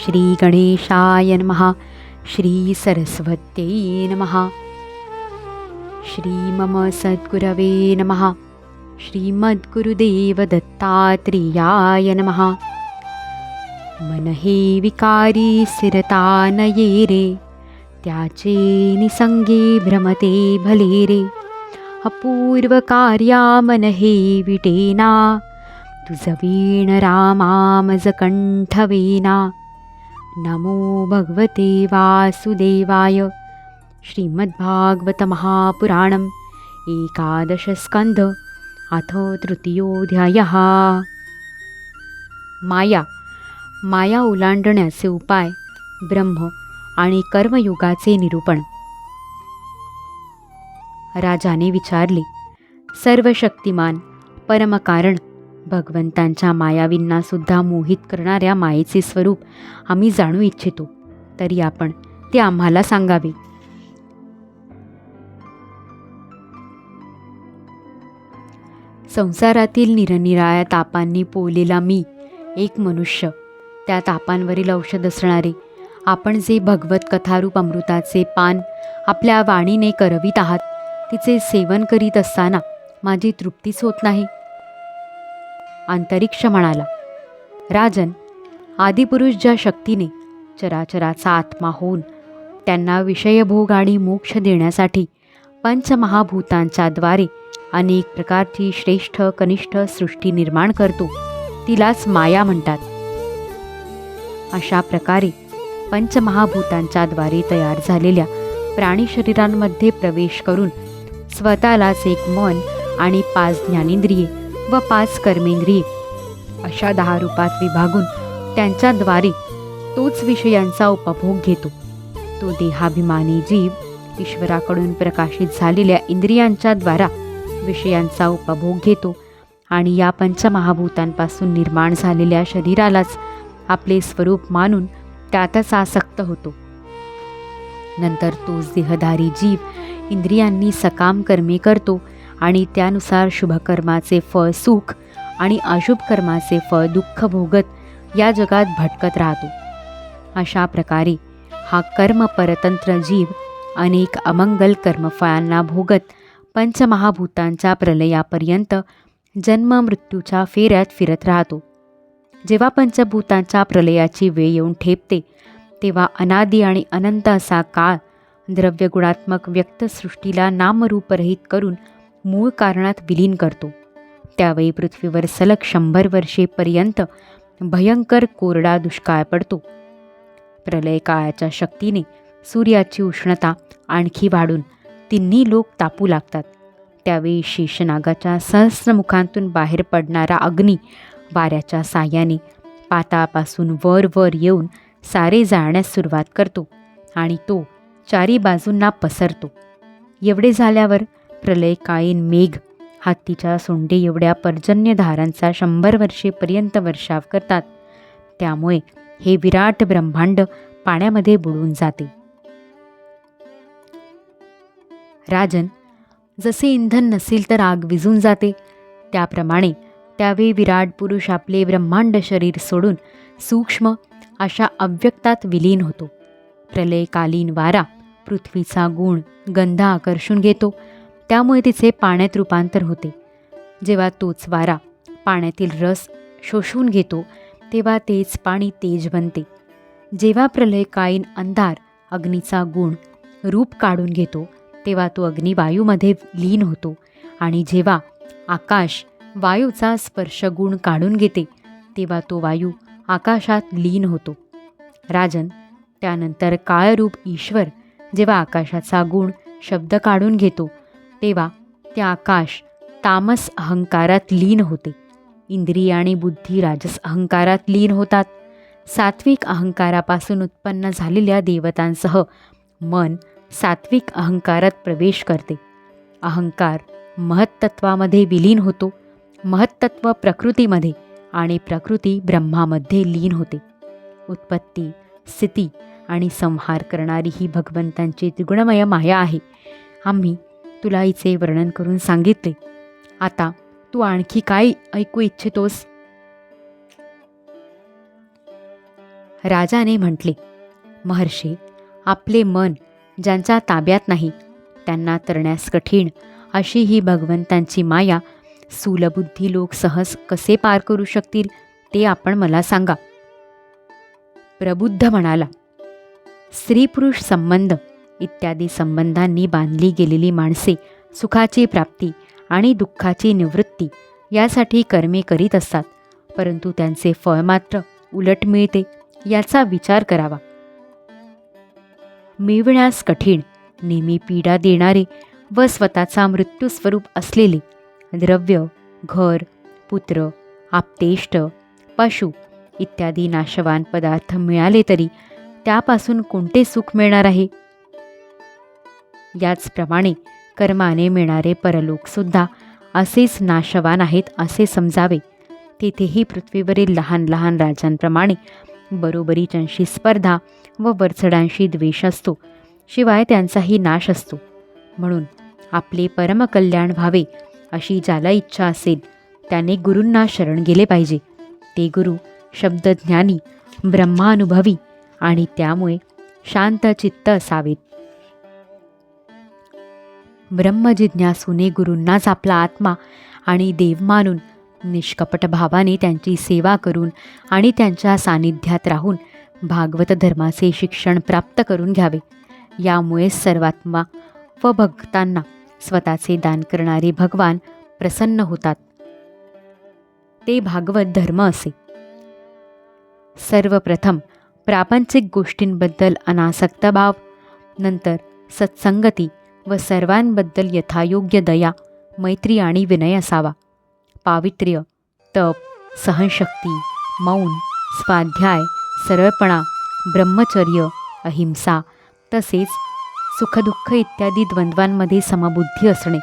श्रीगणेशाय नमः श्रीसरस्वत्यै नमः श्री मम सद्गुरवे नमः श्रीमद्गुरुदेवदत्तात्रेयाय नमः। मन हे विकारी स्थिरता नये रे त्याचे निसंगे भ्रमते भले रे। अपूर्व कार्या मन हे विटेना तुझ वीण रामामज कंठवेना नमो भगवते वासुदेवाय। श्रीमद्भागवत महापुराणम् एकादशस्कन्ध अथ तृतीयोऽध्यायः। माया माया ओलांडण्याचे उपाय ब्रह्म आणि कर्मयुगाचे निरूपण। राजाने विचारले सर्व शक्तिमान परमकारण भगवंतांच्या मायावींना सुद्धा मोहित करणाऱ्या मायेचे स्वरूप आम्ही जाणू इच्छितो. तरी आपण ते आम्हाला सांगावे. संसारातील निरनिराळ्या तापांनी पोलेला मी एक मनुष्य. त्या तापांवरील औषध असणारे आपण जे भगवत कथारूप अमृताचे पान आपल्या वाणीने करवीत आहात तिचे सेवन करीत असताना माझी तृप्तीच होत नाही. अंतरिक्ष म्हणाला राजन आदिपुरुष ज्या शक्तीने चराचराचा आत्मा होऊन त्यांना विषयभोग आणि मोक्ष देण्यासाठी पंचमहाभूतांच्या द्वारे अनेक प्रकारची श्रेष्ठ कनिष्ठ सृष्टी निर्माण करतो तिलाच माया म्हणतात. अशा प्रकारे पंचमहाभूतांच्या द्वारे तयार झालेल्या प्राणी शरीरांमध्ये प्रवेश करून स्वतःलाच एक मन आणि पाच ज्ञानेंद्रिये व पाच कर्मेंद्रिय. अशा दहा रूपात विभागून त्यांच्याद्वारे तोच विषयांचा उपभोग घेतो. तो देहाभिमानी जीव ईश्वराकडून प्रकाशित झालेल्या इंद्रियांच्या द्वारा विषयांचा उपभोग घेतो आणि या पंचमहाभूतांपासून निर्माण झालेल्या शरीरालाच आपले स्वरूप मानून त्यातच आसक्त होतो. नंतर तोच देहधारी जीव इंद्रियांनी सकाम कर्मे करतो आणि त्यानुसार शुभकर्माचे फळ सुख आणि अशुभ कर्माचे फळ दुःख भोगत या जगात भटकत राहतो. अशा प्रकारे हा कर्म परतंत्र जीव अनेक अमंगल कर्मफळांना भोगत पंचमहाभूतांच्या प्रलयापर्यंत जन्म मृत्यूच्या फेऱ्यात फिरत राहतो. जेव्हा पंचभूतांच्या प्रलयाची वेळ येऊन ठेपते तेव्हा अनादी आणि अनंत असा काळ द्रव्यगुणात्मक व्यक्तसृष्टीला नामरूपरहित करून मूळ कारणात विलीन करतो. त्यावेळी पृथ्वीवर सलग शंभर वर्षेपर्यंत भयंकर कोरडा दुष्काळ पडतो. प्रलय काळाच्या शक्तीने सूर्याची उष्णता आणखी वाढून तिन्ही लोक तापू लागतात. त्यावेळी शेषनागाच्या सहस्रमुखांतून बाहेर पडणारा अग्नी वाऱ्याच्या साह्याने पातापासून वर वर येऊन सारे जाळण्यास सुरुवात करतो आणि तो चारी बाजूंना पसरतो. एवढे झाल्यावर प्रलयकालीन मेघ हत्तीच्या सोंडे एवढ्या पर्जन्यधारांचा शंभर वर्षेपर्यंत वर्षाव करतात. त्यामुळे हे विराट ब्रह्मांड पाण्यामध्ये बुडून जाते. राजन जसे इंधन नसेल तर आग विझून जाते. त्याप्रमाणे त्यावेळी विराट पुरुष आपले ब्रह्मांड शरीर सोडून सूक्ष्म अशा अव्यक्तात विलीन होतो. प्रलयकालीन वारा पृथ्वीचा गुण गंध आकर्षून घेतो. त्यामुळे तिचे पाण्यात रूपांतर होते. जेव्हा तोच वारा पाण्यातील रस शोषून घेतो तेव्हा तेच पाणी तेज बनते. जेव्हा प्रलयकालीन अंधार अग्नीचा गुण रूप काढून घेतो तेव्हा तो अग्नी वायूमध्ये लीन होतो आणि जेव्हा आकाश वायूचा स्पर्शगुण काढून घेते तेव्हा तो वायू आकाशात लीन होतो. राजन त्यानंतर काळरूप ईश्वर जेव्हा आकाशाचा गुण शब्द काढून घेतो तेव्हा ते आकाश तामस अहंकारात लीन होते. इंद्रिय आणि बुद्धी राजस अहंकारात लीन होतात. सात्विक अहंकारापासून उत्पन्न झालेल्या देवतांसह मन सात्विक अहंकारात प्रवेश करते. अहंकार महत्तत्वामध्ये विलीन होतो. महत्तत्व प्रकृतीमध्ये आणि प्रकृती ब्रह्मामध्ये लीन होते. उत्पत्ती स्थिती आणि संहार करणारी ही भगवंतांची त्रिगुणमय माया आहे. आम्ही तुला हिचे वर्णन करून सांगितले. आता तू आणखी काय ऐकू इच्छितोस? राजाने म्हटले महर्षी आपले मन ज्यांच्या ताब्यात नाही त्यांना तरण्यास कठीण अशी ही भगवंतांची माया सुलबुद्धी लोक सहज कसे पार करू शकतील ते आपण मला सांगा. प्रबुद्ध म्हणाला स्त्री पुरुष संबंध इत्यादी संबंधांनी बांधली गेलेली माणसे सुखाची प्राप्ती आणि दुःखाची निवृत्ती यासाठी कर्मे करीत असतात. परंतु त्यांचे फळ मात्र उलट मिळते याचा विचार करावा. मिळविण्यास कठीण नेहमी पीडा देणारे व स्वतःचा मृत्यूस्वरूप असलेले द्रव्य घर पुत्र आप्तेष्ट पशु इत्यादी नाशवान पदार्थ मिळाले तरी त्यापासून कोणते सुख मिळणार आहे? याचप्रमाणे कर्माने मिळणारे परलोकसुद्धा असेच नाशवान आहेत असे समजावे. तेथेही पृथ्वीवरील लहान लहान राजांप्रमाणे बरोबरीच्यांशी स्पर्धा व वरचडांशी द्वेष असतो. शिवाय त्यांचाही नाश असतो. म्हणून आपले परमकल्याण व्हावे अशी ज्याला इच्छा असेल त्याने गुरूंना शरण गेले पाहिजे. ते गुरु शब्दज्ञानी ब्रह्मानुभवी आणि त्यामुळे शांत चित्त असावेत. ब्रह्मजिज्ञासूने गुरूंनाच आपला आत्मा आणि देव मानून निष्कपट भावाने त्यांची सेवा करून आणि त्यांच्या सानिध्यात राहून भागवत धर्माचे शिक्षण प्राप्त करून घ्यावे. यामुळे सर्वात्मा व भक्तांना स्वतःचे दान करणारे भगवान प्रसन्न होतात. ते भागवत धर्म असे. सर्वप्रथम प्रापंचिक गोष्टींबद्दल अनासक्त भाव नंतर सत्संगती व सर्वांबद्दल यथायोग्य दया मैत्री आणि विनय असावा. पावित्र्य तप सहनशक्ती मौन स्वाध्याय सरळपणा ब्रह्मचर्य अहिंसा तसेच सुखदुःख इत्यादी द्वंद्वांमध्ये समबुद्धी असणे.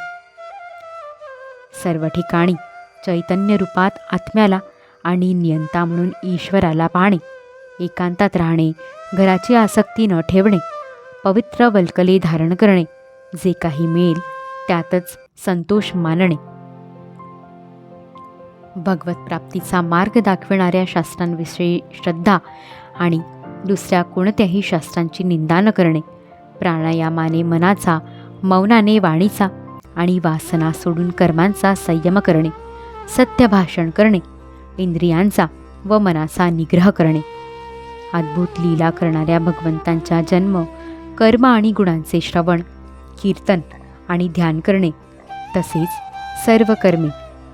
सर्व ठिकाणी चैतन्य रूपात आत्म्याला आणि नियंता म्हणून ईश्वराला पाहणे एकांतात राहणे घराची आसक्ती न ठेवणे पवित्र वल्कले धारण करणे जे काही मिळेल त्यातच संतोष मानणे. भगवत प्राप्तीचा मार्ग दाखविणाऱ्या शास्त्रांविषयी श्रद्धा आणि दुसऱ्या कोणत्याही शास्त्रांची निंदा न करणे प्राणायामाने मनाचा मौनाने वाणीचा आणि वासना सोडून कर्मांचा संयम करणे सत्य भाषण करणे इंद्रियांचा व मनाचा निग्रह करणे. अद्भुत लीला करणाऱ्या भगवंतांच्या जन्म कर्म आणि गुणांचे श्रवण कीर्तन आणि ध्यान करणे तसेच सर्व कर्मे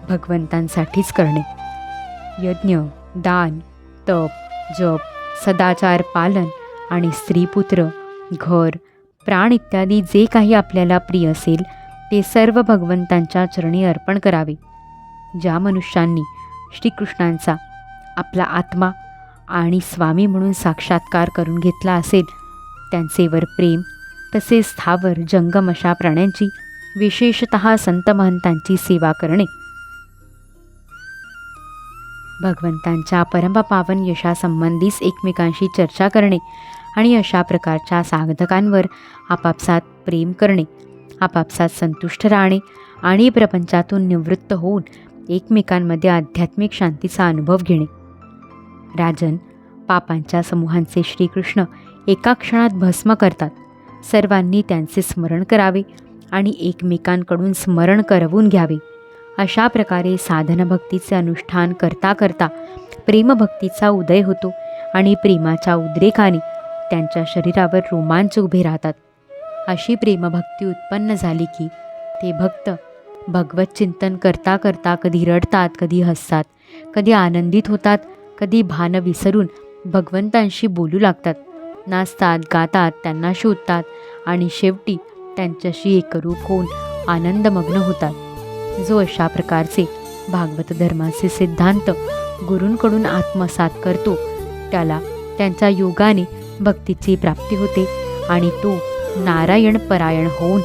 भगवंतांसाठीच करणे. यज्ञ दान तप जप सदाचार पालन आणि स्त्रीपुत्र घर प्राण इत्यादी जे काही आपल्याला प्रिय असेल ते सर्व भगवंतांच्या चरणी अर्पण करावे. ज्या मनुष्यांनी श्रीकृष्णांचा आपला आत्मा आणि स्वामी म्हणून साक्षात्कार करून घेतला असेल त्यांचेवर प्रेम तसेच स्थावर जंगम अशा प्राण्यांची विशेषत संत महंतांची सेवा करणे. भगवंतांच्या परमपावन यशासंबंधीच एकमेकांशी चर्चा करणे आणि अशा प्रकारच्या साधकांवर आपापसात प्रेम करणे आपापसात संतुष्ट राहणे आणि प्रपंचातून निवृत्त होऊन एकमेकांमध्ये आध्यात्मिक शांतीचा अनुभव घेणे. राजन पापांच्या समूहांचे श्रीकृष्ण एका क्षणात भस्म करतात. सर्वांनी त्यांचे स्मरण करावे आणि एकमेकांकडून स्मरण करवून घ्यावे. अशा प्रकारे साधनभक्तीचे अनुष्ठान करता करता प्रेमभक्तीचा उदय होतो आणि प्रेमाच्या उद्रेकाने त्यांच्या शरीरावर रोमांच उभे राहतात. अशी प्रेमभक्ती उत्पन्न झाली की ते भक्त भगवत चिंतन करता करता कधी रडतात कधी हसतात कधी आनंदित होतात कधी भान विसरून भगवंतांशी बोलू लागतात. नाचतात गातात त्यांना शोधतात आणि शेवटी त्यांच्याशी एकरूप होऊन आनंदमग्न होतात. जो अशा प्रकारचे भागवत धर्माचे सिद्धांत गुरूंकडून आत्मसात करतो त्याला त्यांच्या योगाने भक्तीची प्राप्ती होते आणि तो नारायण परायण होऊन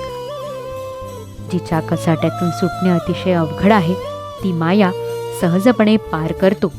जिच्या कसाट्यातून सुटणे अतिशय अवघड आहे ती माया सहजपणे पार करतो.